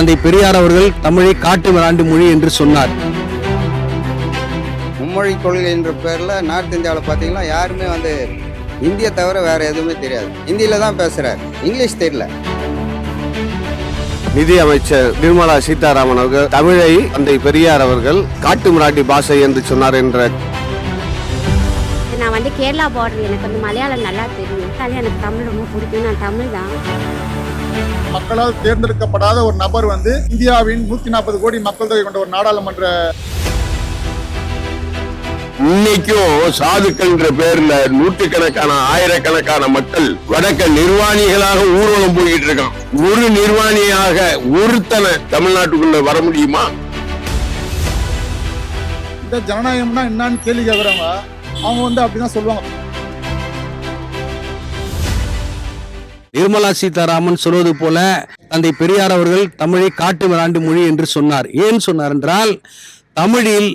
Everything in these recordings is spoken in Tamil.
தந்தை பெரியார் அவர்கள் தமிழை காட்டு மிராண்டி மொழி என்று சொன்னார். மும்மொழி கொள்கை என்ற பேரில் நார்த் இந்தியாவில் பார்த்தீங்கன்னா யாருமே வந்து இந்திய தவிர வேற எதுவுமே தெரியாது. ஹிந்தியில தான் பேசுறாரு. இங்கிலீஷ் தெரியல. நிதி அமைச்சர் நிர்மலா சீதாராமன் அவர்கள் தமிழை தந்தை பெரியார் அவர்கள் காட்டு மிராண்டி பாஷை என்று சொன்னார் என்ற நான் வந்து கேரளா பார்டர் எனக்கு வந்து மலையாளம் நல்லா தெரியும். எனக்கு தமிழ் ரொம்ப பிடிக்கும். நான் தமிழ் தான். மக்களால் தேர்ந்தெடுக்கப்படாத ஒரு நபர் வந்து இந்தியாவின் நூத்தி நாற்பது கோடி மக்கள் தொகை கொண்ட ஒரு நாடாளுமன்ற இன்னைக்கும் சாதுக்கள்ன்ற பேர்ல நூற்றுக்கணக்கான ஆயிரக்கணக்கான மக்கள் வடக்க நிர்வாணிகளாக ஊர்வலம் போய்கிட்டு இருக்கான். ஒரு நிர்வாணியாக ஒருத்தனை தமிழ்நாட்டுக்குள்ள வர முடியுமா? இந்த ஜனநாயகம்னா என்னன்னு கேள்வி கேட்குறவங்க அவங்க வந்து அப்படிதான் சொல்லுவாங்க. நிர்மலா சீதாராமன் சொல்வது போல தந்தை பெரியார் அவர்கள் தமிழை காட்டு மிராண்டு மொழி என்று சொன்னார். ஏன் சொன்னார் என்றால் தமிழில்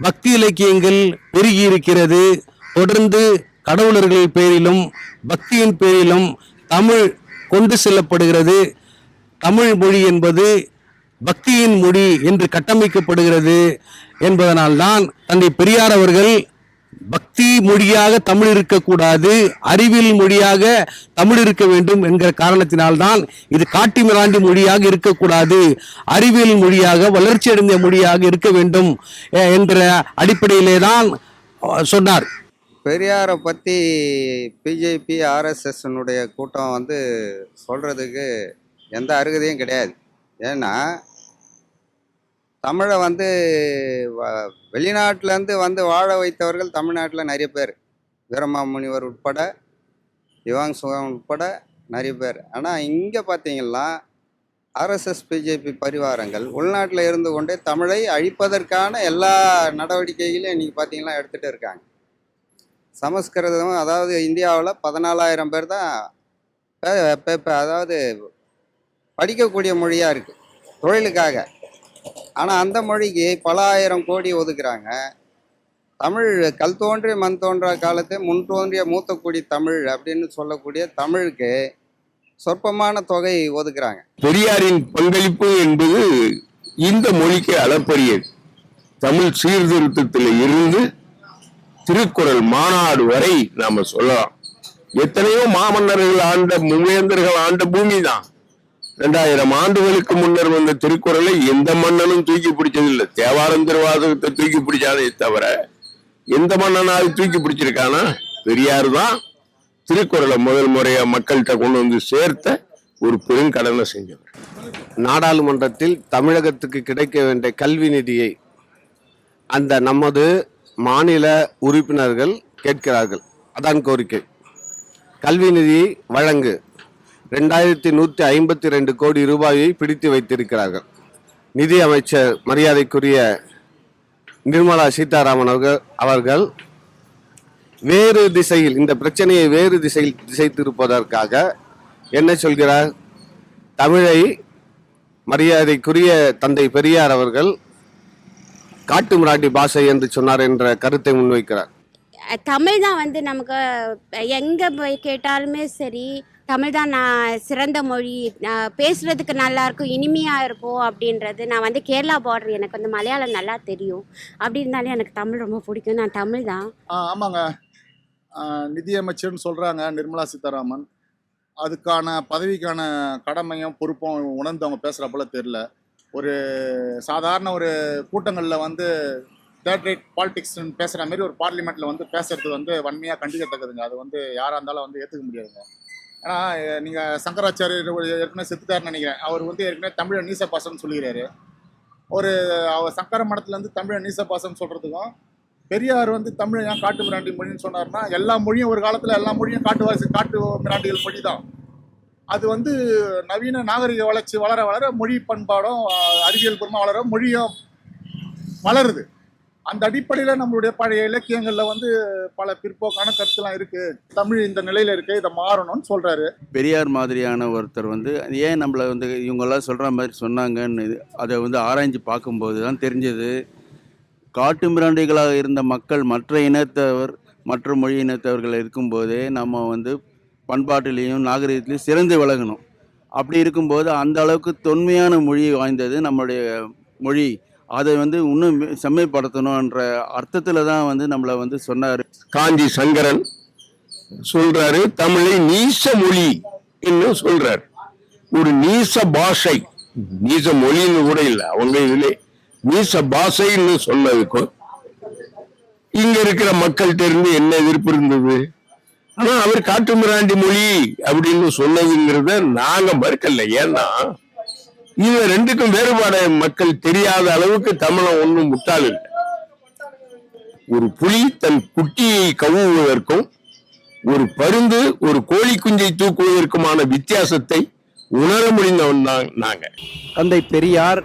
பக்தி இலக்கியங்கள் பெருகி இருக்கிறது. தொடர்ந்து கடவுளர்கள் பேரிலும் பக்தியின் பேரிலும் தமிழ் கொண்டு செல்லப்படுகிறது. தமிழ் மொழி என்பது பக்தியின் மொழி என்று கட்டமைக்கப்படுகிறது என்பதனால்தான் தந்தை பெரியார் அவர்கள் பக்தி மொழியாக தமிழ் இருக்கக்கூடாது அறிவியல் மொழியாக தமிழ் இருக்க வேண்டும் என்கிற காரணத்தினால்தான் இது காட்டி மிராண்டி மொழியாக இருக்கக்கூடாது அறிவியல் மொழியாக வளர்ச்சி அடைந்த மொழியாக இருக்க வேண்டும் என்ற அடிப்படையிலே தான் சொன்னார். பெரியாரை பற்றி பிஜேபி ஆர்எஸ்எஸ்னுடைய கூட்டம் வந்து சொல்கிறதுக்கு எந்த அருகதையும் கிடையாது. ஏன்னா தமிழை வந்து வ- வெளிநாட்டிலேருந்து வந்து வாழ வைத்தவர்கள் தமிழ்நாட்டில் நிறைய பேர். வீரமாமுனிவர் உட்பட யுவாங் சுகம் உட்பட நிறைய பேர். ஆனால் இங்கே பார்த்தீங்கன்னா ஆர்எஸ்எஸ் பிஜேபி பரிவாரங்கள் உள்நாட்டில் இருந்து கொண்டே தமிழை அழிப்பதற்கான எல்லா நடவடிக்கைகளையும் இன்றைக்கி பார்த்தீங்கன்னா எடுத்துகிட்டு இருக்காங்க. சமஸ்கிருதம் அதாவது இந்தியாவில் பதினாலாயிரம் பேர் தான் அதாவது படிக்கக்கூடிய மொழியாக இருக்குது தொழிலுக்காக. ஆனால் அந்த மொழிக்கு பல ஆயிரம் கோடி ஒதுக்குறாங்க. தமிழ் கல் தோன்றிய மண் தோன்றா காலத்தை முன் தோன்றிய மூத்த தமிழ் அப்படின்னு சொல்லக்கூடிய தமிழுக்கு சொற்பமான தொகை ஒதுக்குறாங்க. பெரியாரின் பங்களிப்பு என்பது இந்த மொழிக்கு அளப்பரியது. தமிழ் சீர்திருத்தத்தில் இருந்து திருக்குறள் மாநாடு வரை நாம சொல்லலாம். எத்தனையோ மாமன்னர்கள் ஆண்ட முவேந்தர்கள் ஆண்ட பூமி தான் ரெண்டாயிரம் ஆண்டுகளுக்கு முன்னர் வந்த திருக்குறளை எந்த மன்னனும் தூக்கி பிடிச்சதில்லை. தேவாரம் திருவாதகத்தை தூக்கி பிடிச்சாதே தவிர எந்த மன்னனாவது தூக்கி பிடிச்சிருக்கானா? பெரியார் தான் திருக்குறளை முதல் முறையா மக்கள்கிட்ட கொண்டு வந்து சேர்த்த ஒரு பெருங்கடனை செஞ்சவர். நாடாளுமன்றத்தில் தமிழகத்துக்கு கிடைக்க வேண்டிய கல்வி நிதியை அந்த நமது மாநில உறுப்பினர்கள் கேட்கிறார்கள். அதான் கோரிக்கை. கல்வி நிதி வழங்கு. ரெண்டாயிரத்தி நூற்றி ஐம்பத்தி ரெண்டு கோடி ரூபாயை பிடித்து வைத்திருக்கிறார்கள். நிதி அமைச்சர் மரியாதைக்குரிய நிர்மலா சீதாராமன் அவர்கள் அவர்கள் வேறு திசையில் இந்த பிரச்சனையை வேறு திசையில் திசை திருப்பதற்காக என்ன சொல்கிறார்? தமிழை மரியாதைக்குரிய தந்தை பெரியார் அவர்கள் காட்டு முராட்டி பாஷை என்று சொன்னார் என்ற கருத்தை முன்வைக்கிறார். தமிழ் தான் வந்து நமக்கு எங்கே போய் கேட்டாலுமே சரி தமிழ் தான் நான் சிறந்த மொழி. நான் பேசுகிறதுக்கு நல்லா இருக்கும் இனிமையாக இருக்கும் அப்படின்றது நான் வந்து கேரளா பார்டர் எனக்கு வந்து மலையாளம் நல்லா தெரியும். அப்படி இருந்தாலும் எனக்கு தமிழ் ரொம்ப பிடிக்கும். நான் தமிழ் தான் ஆமாங்க. நிதியமைச்சர்னு சொல்றாங்க நிர்மலா சீதாராமன். அதுக்கான பதவிக்கான கடமையும் பொறுப்பும் உணர்ந்து அவங்க பேசுகிற போல தெரில ஒரு சாதாரண ஒரு கூட்டங்களில் வந்து தேர்ட் ரேட் பாலிடிக்ஸ்னு பேசுகிற மாதிரி ஒரு பார்லிமெண்ட்டில் வந்து பேசுறது வந்து வன்மையாக கண்டிக்கத்தக்கதுங்க. அது வந்து யாராக இருந்தாலும் வந்து ஏற்றுக்க முடியாதுங்க. ஏன்னா நீங்கள் சங்கராச்சாரியர் ஏற்கனவே செத்துட்டாருன்னு நினைக்கிறேன். அவர் வந்து ஏற்கனவே தமிழை நீசப்பாசம்னு சொல்லிக்கிறாரு. ஒரு அவர் சங்கர மடத்துலேருந்து தமிழை நீசப்பாசம் சொல்கிறதுக்கும் பெரியார் வந்து தமிழை ஏன் காட்டு மிராண்டி மொழின்னு சொன்னார்னா எல்லா மொழியும் ஒரு காலத்தில் எல்லா மொழியும் காட்டுவாசி காட்டு மிராண்டிகள் மொழி தான் அது வந்து நவீன நாகரிக வளர்ச்சி வளர வளர மொழி பண்பாடும் அறிவியல் பூர்வமாக வளர மொழியும் வளருது. அந்த அடிப்படையில் நம்மளுடைய பழைய இலக்கியங்களில் வந்து பல பிற்போக்கான கருத்துலாம் இருக்கு. தமிழ் இந்த நிலையில இருக்கு இதை மாறணும்னு சொல்றாரு. பெரியார் மாதிரியான ஒருத்தர் வந்து ஏன் நம்மளை வந்து இவங்கெல்லாம் சொல்கிற மாதிரி சொன்னாங்கன்னு இது- அதை வந்து ஆராய்ஞ்சு பார்க்கும்போது தான் தெரிஞ்சது. காட்டு மிராண்டிகளாக இருந்த மக்கள் மற்ற இனத்தவர் மற்ற மொழி இனத்தவர்கள் இருக்கும்போதே நம்ம வந்து பண்பாட்டிலையும் நாகரிகத்திலையும் சிறந்து விளங்கணும். அப்படி இருக்கும்போது அந்த அளவுக்கு தொன்மையான மொழி வாய்ந்தது நம்மளுடைய மொழி. அதை வந்து இன்னும் செம்மைப்படுத்தணுன்ற அர்த்தத்தில் தான் வந்து நம்மளை வந்து சொன்னார். காஞ்சி சங்கரன் சொல்றாரு தமிழை நீச மொழி என்று சொல்றார். ஒரு நீச பாஷை நீச மொழின்னு கூட இல்லை அவங்க இதுல நீச பாஷைன்னு சொன்னதுக்கும் இங்க இருக்கிற மக்கள்கிட்ட இருந்து என்ன எதிர்ப்பு இருந்தது? ஆனா அவர் காட்டுமிராண்டி மொழி அப்படின்னு சொன்னதுங்கிறத நாங்க மறுக்கல. ஏன்னா இது ரெண்டுக்கும் வேறுபாடு மக்கள் தெரியாத அளவுக்கு தமிழன் ஒன்றும் முட்டாள் இல்லை. ஒரு புலி தன் குட்டியை கவுவதற்கும் ஒரு பருந்து ஒரு கோழி குஞ்சை தூக்குவதற்குமான வித்தியாசத்தை உணர முடிந்தவன் தான் நாங்க. தந்தை பெரியார்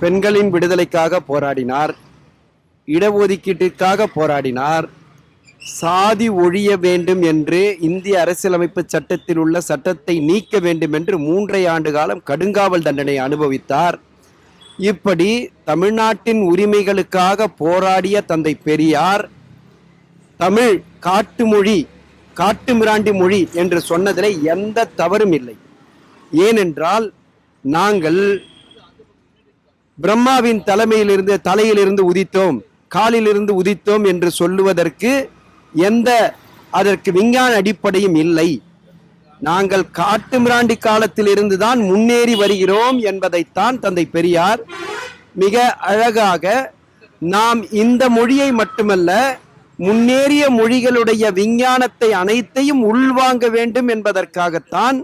பெண்களின் விடுதலைக்காக போராடினார் இடஒதுக்கீட்டிற்காக போராடினார் சாதி ஒழிய வேண்டும் என்று இந்திய அரசியலமைப்பு சட்டத்தில் உள்ள சட்டத்தை நீக்க வேண்டும் என்று மூன்றை ஆண்டு காலம் கடுங்காவல் தண்டனை அனுபவித்தார். இப்படி தமிழ்நாட்டின் உரிமைகளுக்காக போராடிய தந்தை பெரியார் தமிழ் காட்டு மொழி காட்டு மிராண்டி மொழி என்று சொன்னதில் எந்த தவறும் இல்லை. ஏனென்றால் நாங்கள் பிரம்மாவின் தலைமையிலிருந்து தலையிலிருந்து உதித்தோம் காலிலிருந்து உதித்தோம் என்று சொல்லுவதற்கு எந்த அதற்கு விஞ்ஞான அடிப்படையும் இல்லை. நாங்கள் காட்டு மிராண்டி காலத்திலிருந்து தான் முன்னேறி வருகிறோம் என்பதைத்தான் தந்தை பெரியார் மிக அழகாக நாம் இந்த மொழியை மட்டுமல்ல முன்னேறிய மொழிகளுடைய விஞ்ஞானத்தை அனைத்தையும் உள்வாங்க வேண்டும் என்பதற்காகத்தான்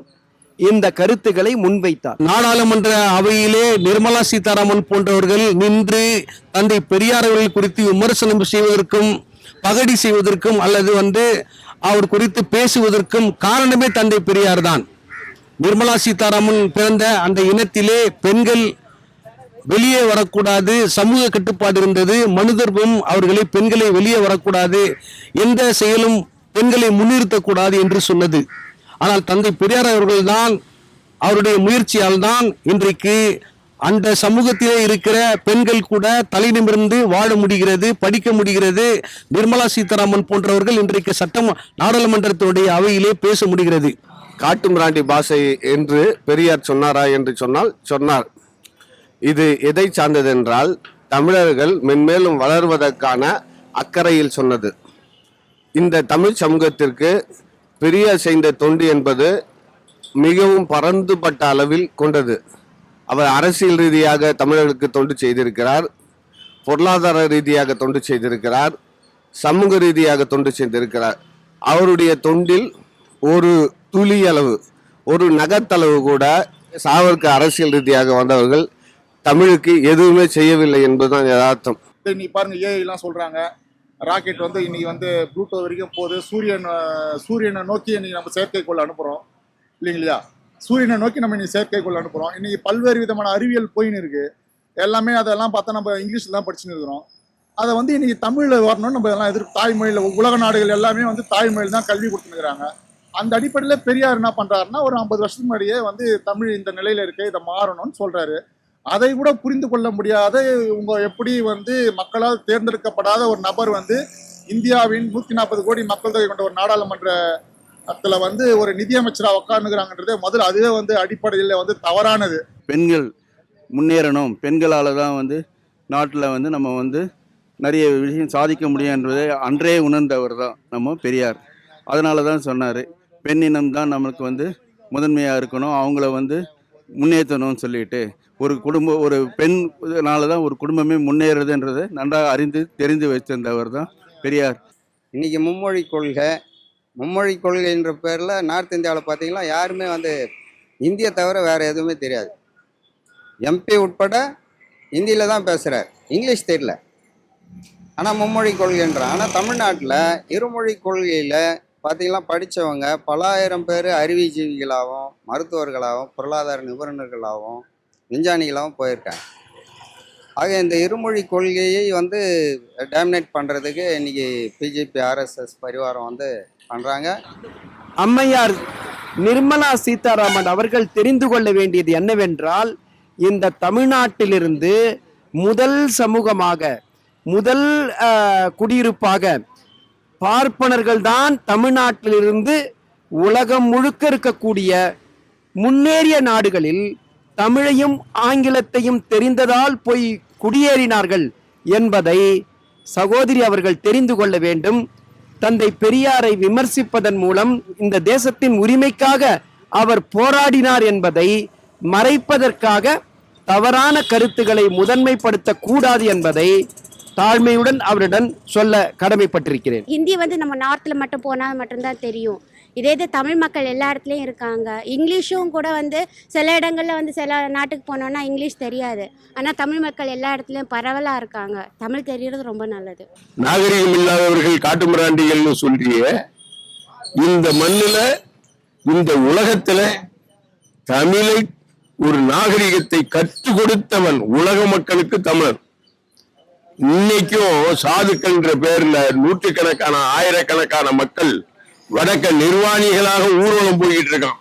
இந்த கருத்துக்களை முன்வைத்தார். நாடாளுமன்ற அவையிலே நிர்மலா சீதாராமன் போன்றவர்கள் நின்று தந்தை பெரியார் அவர்கள் குறித்து விமர்சனம் செய்வதற்கும் பகடி செய்வதற்கும் அல்லது வந்து அவர் குறித்து பேசுவதற்கும் காரணமே தந்தை பெரியார் தான். நிர்மலா சீதாராமன் பிறந்த அந்த இனத்திலே பெண்கள் வெளியே வரக்கூடாது சமூக கட்டுப்பாடு இருந்தது மனுதர்பம் அவர்களை பெண்களை வெளியே வரக்கூடாது எந்த செயலும் பெண்களை முன்னிறுத்தக்கூடாது என்று சொன்னது. ஆனால் தந்தை பெரியார் அவர்கள் தான் அவருடைய முயற்சியால் தான் இன்றைக்கு அந்த சமூகத்திலே இருக்கிற பெண்கள் கூட தலை நிமிர்ந்து வாழ முடிகிறது படிக்க முடிகிறது. நிர்மலா சீதாராமன் போன்றவர்கள் இன்றைக்கு சட்டம் நாடாளுமன்றத்தினுடைய அவையிலே பேச முடிகிறது. காட்டு மிராண்டி பாஷை என்று பெரியார் சொன்னாரா என்று சொன்னால் சொன்னார். இது எதை சார்ந்ததென்றால் தமிழர்கள் மென்மேலும் வளர்வதற்கான அக்கறையில் சொன்னது. இந்த தமிழ் சமூகத்திற்கு பெரியார் செய்த தொண்டு என்பது மிகவும் பரந்துபட்ட அளவில் கொண்டது. அவர் அரசியல் ரீதியாக தமிழர்களுக்கு தொண்டு செய்திருக்கிறார். பொருளாதார ரீதியாக தொண்டு செய்திருக்கிறார். சமூக ரீதியாக தொண்டு செய்திருக்கிறார். அவருடைய தொண்டில் ஒரு துளி அளவு ஒரு நகத்தளவு கூட சாவர்க்கு அரசியல் ரீதியாக வந்தவர்கள் தமிழுக்கு எதுவுமே செய்யவில்லை என்பதுதான் யதார்த்தம். நீ இன்னைக்கு பாருங்க ஏஐலாம் சொல்றாங்க. ராக்கெட் வந்து இன்னைக்கு வந்து ப்ளூட்டோ வரைக்கும் போகுது. சூரியன் சூரியனை நோக்கி இன்னைக்கு நம்ம செயற்கைக்கோள் அனுப்புறோம். இல்லைங்களா சூரியனை நோக்கி நம்ம இன்னைக்கு செயற்கைக்கோள் அனுப்புகிறோம் இன்னைக்கு பல்வேறு விதமான அறிவியல் போயின்னு இருக்கு. எல்லாமே அதெல்லாம் பார்த்தா நம்ம இங்கிலீஷில் தான் படிச்சுன்னு இருக்கிறோம். அதை வந்து இன்னைக்கு தமிழில் வரணும்னு நம்ம எல்லாம் எதிர் தாய்மொழியில் உலக நாடுகள் எல்லாமே வந்து தாய்மொழியில் தான் கல்வி கொடுத்துருக்குறாங்க அந்த அடிப்படையில் பெரியார் என்ன பண்ணுறாருன்னா ஒரு ஐம்பது வருஷத்துக்கு முன்னாடியே வந்து தமிழ் இந்த நிலையில் இருக்கு இதை மாறணும்னு சொல்கிறாரு அதை கூட புரிந்து கொள்ள முடியாத இவங்க எப்படி வந்து மக்களால் தேர்ந்தெடுக்கப்படாத ஒரு நபர் வந்து இந்தியாவின் நூற்றி நாற்பது கோடி மக்கள் தொகை கொண்ட ஒரு நாடாளுமன்ற நாடாளுமன்றத்துல வந்து ஒரு நிதியமைச்சரா உட்காந்துக்கிறாங்கன்றது முதல்ல அதுவே வந்து அடிப்படையில் வந்து தவறானது. பெண்கள் முன்னேறணும். பெண்களால் தான் வந்து நாட்டில் வந்து நம்ம வந்து நிறைய விஷயம் சாதிக்க முடியும் என்பதை அன்றே உணர்ந்தவர் தான் நம்ம பெரியார். அதனால தான் சொன்னார் பெண்ணினம் தான் நம்மளுக்கு வந்து முதன்மையாக இருக்கணும். அவங்கள வந்து முன்னேற்றணும்னு சொல்லிட்டு. ஒரு குடும்பம் ஒரு பெண்னால தான் ஒரு குடும்பமே முன்னேறுதுன்றதை நன்றாக அறிந்து தெரிந்து வைத்திருந்தவர் தான் பெரியார். இன்னைக்கு மும்மொழி கொள்கை மும்மொழி கொள்கைன்ற பேரில் நார்த் இந்தியாவில் பார்த்தீங்கன்னா யாருமே வந்து இந்தியை தவிர வேறு எதுவுமே தெரியாது. எம்பி உட்பட ஹிந்தியில் தான் பேசுகிறார் இங்கிலீஷ் தெரியல. ஆனால் மும்மொழி கொள்கைன்றான். ஆனால் தமிழ்நாட்டில் இருமொழி கொள்கையில் பார்த்தீங்கன்னா படித்தவங்க பலாயிரம் பேர் அறிவிஜீவிகளாகவும் மருத்துவர்களாகவும் பொருளாதார நிபுணர்களாகவும் விஞ்ஞானிகளாகவும் போயிருக்காங்க. ஆக இந்த இருமொழி கொள்கையை வந்து டேமினேட் பண்ணுறதுக்கு இன்றைக்கி பிஜேபி ஆர்எஸ்எஸ் பரிவாரம் வந்து பண்றாங்க. அம்மையார் நிர்மலா சீதாராமன் அவர்கள் தெரிந்து கொள்ள வேண்டியது என்னவென்றால் இந்த தமிழ்நாட்டிலிருந்து முதல் சமூகமாக முதல் குடியிருப்பாக பார்ப்பனர்கள் தான் தமிழ்நாட்டிலிருந்து உலகம் முழுக்க இருக்கக்கூடிய முன்னேறிய நாடுகளில் தமிழையும் ஆங்கிலத்தையும் தெரிந்ததால் போய் குடியேறினார்கள் என்பதை சகோதரி அவர்கள் தெரிந்து கொள்ள வேண்டும். தந்தை பெரியாரை விமர்சிப்பதன் மூலம் இந்த தேசத்தின் உரிமைக்காக அவர் போராடினார் என்பதை மறைப்பதற்காக தவறான கருத்துக்களை முதன்மைப்படுத்த கூடாது என்பதை தாழ்மையுடன் அவரிடம் சொல்ல கடமைப்பட்டிருக்கிறேன். ஹிந்தி வந்து நம்ம நார்த்தில் மட்டும் போனால் மட்டும்தான் தெரியும். இதே இது தமிழ் மக்கள் எல்லா இடத்துலையும் இருக்காங்க. இங்கிலீஷும் கூட வந்து சில இடங்களில் வந்து சில நாட்டுக்கு போனோன்னா இங்கிலீஷ் தெரியாது. ஆனால் தமிழ் மக்கள் எல்லா இடத்துலையும் பரவலாக இருக்காங்க. தமிழ் தெரியறது ரொம்ப நல்லது. நாகரிகம் இல்லாதவர்கள் காட்டுமிராண்டிகள்னு சொல்றிய இந்த மண்ணுல இந்த உலகத்துல தமிழை ஒரு நாகரிகத்தை கற்றுக் கொடுத்தவன் உலக மக்களுக்கு தமிழன். இன்னைக்கும் சாதுக்கள்ன்ற பேர்ல நூற்றுக்கணக்கான ஆயிரக்கணக்கான மக்கள் வடக்க நிர்வாணிகளாக ஊர்வலம் போய்கிட்டு இருக்கான்.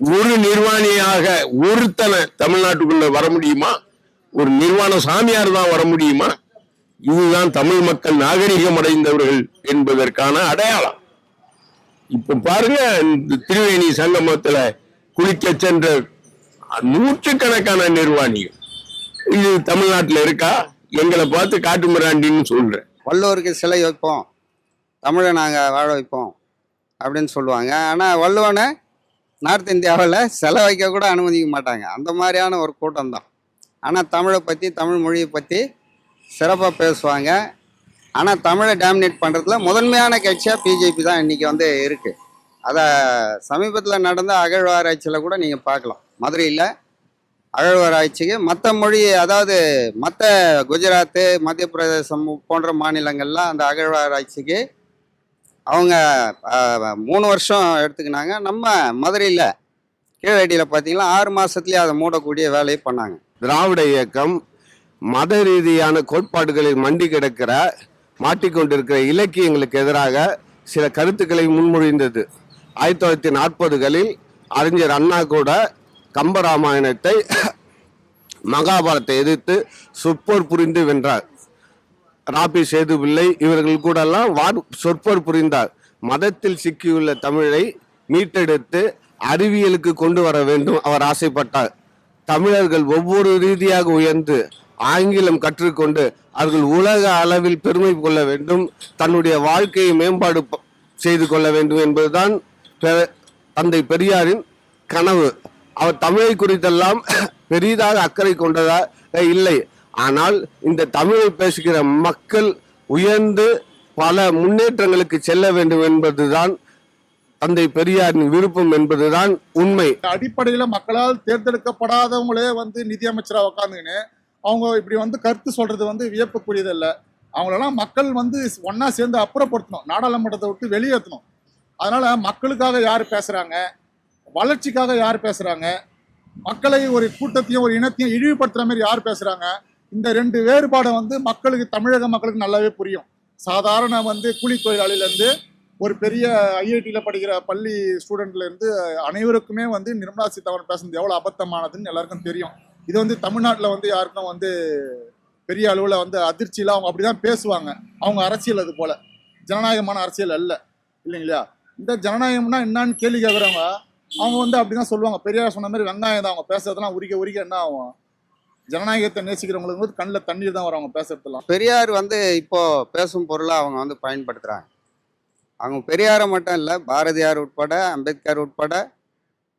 ஒரு நிர்வாணியாக ஒருத்தனை தமிழ்நாட்டுக்குள்ள வர முடியுமா? ஒரு நிர்வாண சாமியார் தான் வர முடியுமா? இதுதான் தமிழ் மக்கள் நாகரிகம் அடைந்தவர்கள் என்பதற்கான அடையாளம். இப்ப பாருங்க இந்த திருவேணி சங்கமத்துல குளிக்க சென்ற நூற்றுக்கணக்கான நிர்வாணிகள். இது தமிழ்நாட்டில் இருக்கா? எங்களை பார்த்து காட்டு மிராண்டின்னு சொல்றேன். வல்லோருக்கு சிலை வைப்போம். தமிழை நாங்கள் வாழ வைப்போம். அப்படின்னு சொல்லுவாங்க. ஆனால் வள்ளுவனை நார்த் இந்தியாவில் செலவைக்க கூட அனுமதிக்க மாட்டாங்க. அந்த மாதிரியான ஒரு கூட்டம் தான் ஆனால் தமிழை பற்றி தமிழ் மொழியை பற்றி சிறப்பாக பேசுவாங்க. ஆனால் தமிழை டாமினேட் பண்ணுறதுல முதன்மையான கட்சியாக பிஜேபி தான் இன்றைக்கி வந்து இருக்குது அதை சமீபத்தில் நடந்த அகழ்வாராய்ச்சியில் கூட நீங்கள் பார்க்கலாம். மதுரையில் அகழ்வாராய்ச்சிக்கு மற்ற மொழி அதாவது மற்ற குஜராத்து மத்திய பிரதேசம் போன்ற மாநிலங்கள்லாம் அந்த அகழ்வாராய்ச்சிக்கு அவங்க மூணு வருஷம் எடுத்துக்கினாங்க. நம்ம மதுரையில் கீழடியில் பார்த்தீங்கன்னா ஆறு மாதத்துலேயே அதை மூடக்கூடிய வேலையை பண்ணாங்க. திராவிட இயக்கம் மத ரீதியான கோட்பாடுகளில் மண்டி கிடக்கிற மாட்டிக்கொண்டிருக்கிற இலக்கியங்களுக்கு எதிராக சில கருத்துக்களை முன்மொழிந்தது. ஆயிரத்தி தொள்ளாயிரத்தி நாற்பதுகளில் அறிஞர் அண்ணா கூட கம்பராமாயணத்தை மகாபாரத்தை எதிர்த்து சொற்போர் புரிந்து வென்றார். ராபி சேதுபிள்ளை இவர்கள் கூடெல்லாம் வார் சொற்பர் புரிந்தார். மதத்தில் சிக்கியுள்ள தமிழை மீட்டெடுத்து அறிவியலுக்கு கொண்டு வர வேண்டும் அவர் ஆசைப்பட்டார். தமிழர்கள் ஒவ்வொரு ரீதியாக உயர்ந்து ஆங்கிலம் கற்றுக்கொண்டு அவர்கள் உலக அளவில் பெருமை கொள்ள வேண்டும் தன்னுடைய வாழ்க்கையை மேம்பாடு செய்து கொள்ள வேண்டும் என்பதுதான் பெ- தந்தை பெரியாரின் கனவு. அவர் தமிழை குறித்தெல்லாம் பெரிதாக அக்கறை கொண்டதா இல்லை. ஆனால் இந்த தமிழை பேசுகிற மக்கள் உயர்ந்து பல முன்னேற்றங்களுக்கு செல்ல வேண்டும் என்பதுதான் தந்தை பெரியாரின் விருப்பம் என்பதுதான் உண்மை. அடிப்படையில மக்களால் தேர்ந்தெடுக்கப்படாதவங்களே வந்து நிதியமைச்சரா உட்காந்துக்கின்னு அவங்க இப்படி வந்து கருத்து சொல்றது வந்து வியப்புக்குரியதல்ல. அவங்களெல்லாம் மக்கள் வந்து ஒன்னா சேர்ந்து அப்புறப்படுத்தணும். நாடாளுமன்றத்தை விட்டு வெளியேற்றணும். அதனால மக்களுக்காக யார் பேசுறாங்க? வளர்ச்சிக்காக யார் பேசுறாங்க? மக்களை ஒரு கூட்டத்தையும் ஒரு இனத்தையும் இழிவுபடுத்துற மாதிரி யார் பேசுறாங்க? இந்த ரெண்டு வேறுபாடை வந்து மக்களுக்கு தமிழக மக்களுக்கு நல்லாவே புரியும். சாதாரண வந்து கூலி தொழிலாளியிலேருந்து ஒரு பெரிய ஐஐடியில் படிக்கிற பள்ளி ஸ்டூடெண்ட்லேருந்து அனைவருக்குமே வந்து நிர்மலா சீதாராமன் பேசுனது எவ்வளோ அபத்தமானதுன்னு எல்லாருக்கும் தெரியும். இது வந்து தமிழ்நாட்டில் வந்து யாருக்கும் வந்து பெரிய அளவில் வந்து அதிர்ச்சியில் அவங்க அப்படி தான் பேசுவாங்க. அவங்க அரசியல் அது போல். ஜனநாயகமான அரசியல் அல்ல. இல்லைங்களா? இந்த ஜனநாயகம்னா என்னன்னு கேள்வி கேட்குறவங்க அவங்க வந்து அப்படி தான் சொல்லுவாங்க. பெரியார் சொன்ன மாதிரி வெங்காயம் தான். அவங்க பேசுறதெல்லாம் உரிக்க உரிக்க என்ன ஆகும்? ஜனநாயகத்தை நேசிக்கிறவங்களுக்கு வந்து கண்ணில் தண்ணீர் தான் வரும் அவங்க பேசுறதுலாம் பெரியார் வந்து இப்போ பேசும் பொருளை அவங்க வந்து பயன்படுத்துகிறாங்க அவங்க பெரியாரை மட்டும் இல்லை பாரதியார் உட்பட அம்பேத்கர் உட்பட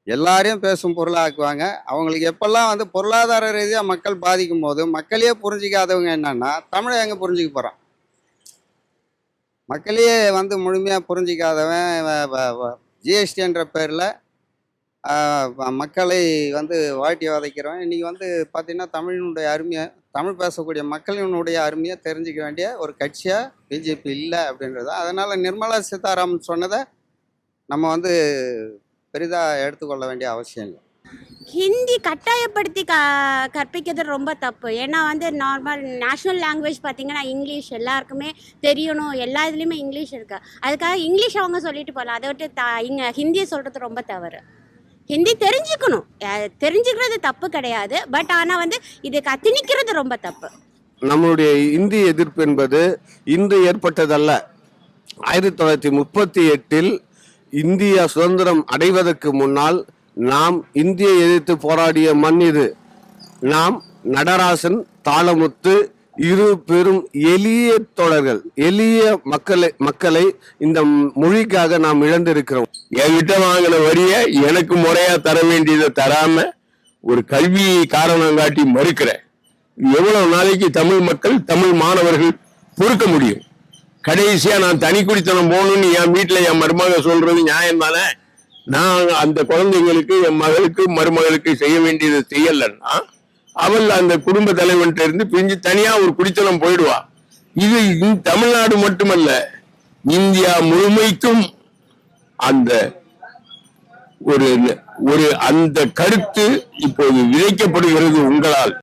எல்லாரையும் பேசும் பொருளாக ஆக்குவாங்க அவங்களுக்கு எப்பெல்லாம் வந்து பொருளாதார ரீதியாக மக்கள் பாதிக்கும் போது மக்களையே புரிஞ்சிக்காதவங்க என்னன்னா தமிழை எங்கே புரிஞ்சிக்க போகிறான் மக்களையே வந்து முழுமையாக புரிஞ்சிக்காதவன் ஜிஎஸ்டின்ற பேரில் மக்களை வந்து வாட்டி வதைக்கிறோம் இன்றைக்கி வந்து பார்த்திங்கன்னா தமிழினுடைய அருமையை தமிழ் பேசக்கூடிய மக்களினுடைய அருமையை தெரிஞ்சுக்க வேண்டிய ஒரு கட்சியாக பிஜேபி இல்லை அப்படின்றது. அதனால் நிர்மலா சீதாராமன் சொன்னதை நம்ம வந்து பெரிதாக எடுத்துக்கொள்ள வேண்டிய அவசியம் இல்லை. ஹிந்தி கட்டாயப்படுத்தி க கற்பிக்கிறது ரொம்ப தப்பு. ஏன்னா வந்து நார்மல் நேஷ்னல் லாங்குவேஜ் பார்த்திங்கன்னா இங்கிலீஷ் எல்லாருக்குமே தெரியணும். எல்லா இதுலேயுமே இங்கிலீஷ் இருக்குது அதுக்காக இங்கிலீஷ் அவங்க சொல்லிட்டு போகலாம். அதை விட்டு த இங்கே ஹிந்தியை சொல்கிறது ரொம்ப தவறு. ஹிந்தி தெரிஞ்சுக்கணும். தெரிஞ்சுக்கிறது தப்பு கிடையாது. பட் ஆனால் வந்து இது கத்தினிக்கிறது ரொம்ப தப்பு. நம்மளுடைய இந்தி எதிர்ப்பு என்பது இன்று ஏற்பட்டதல்ல. ஆயிரத்தி தொள்ளாயிரத்தி முப்பத்தி எட்டில் இந்தியா சுதந்திரம் அடைவதற்கு முன்னால் நாம் இந்தியை எதிர்த்து போராடிய மண் இது. நாம் நடராசன் தாளமுத்து இரு பெரும் எளிய தொடர்கள் எளிய மக்களை மக்களை இந்த மொழிக்காக நாம் இழந்திருக்கிறோம். என்கிட்ட வாங்கின வரிய எனக்கு முறையா தர வேண்டியதை தராம ஒரு கல்வி காரணம் காட்டி மறுக்கிறேன். எவ்வளவு நாளைக்கு தமிழ் மக்கள் தமிழ் மாணவர்கள் பொறுக்க முடியும்? கடைசியா நான் தனி குடித்தனம் போகணும்னு என் வீட்டுல என் மருமக சொல்றது நியாயம் தானே நான் அந்த குழந்தைங்களுக்கு என் மகளுக்கு மருமகளுக்கு செய்ய வேண்டியதை செய்யலன்னா அவள் அந்த குடும்ப தலைவன்கிட்ட இருந்து பிரிஞ்சு தனியா ஒரு குடித்தனம் போயிடுவா. இது தமிழ்நாடு மட்டுமல்ல இந்தியா முழுமைக்கும் அந்த ஒரு ஒரு அந்த கருத்து இப்போது விதைக்கப்படுகிறது உங்களால்.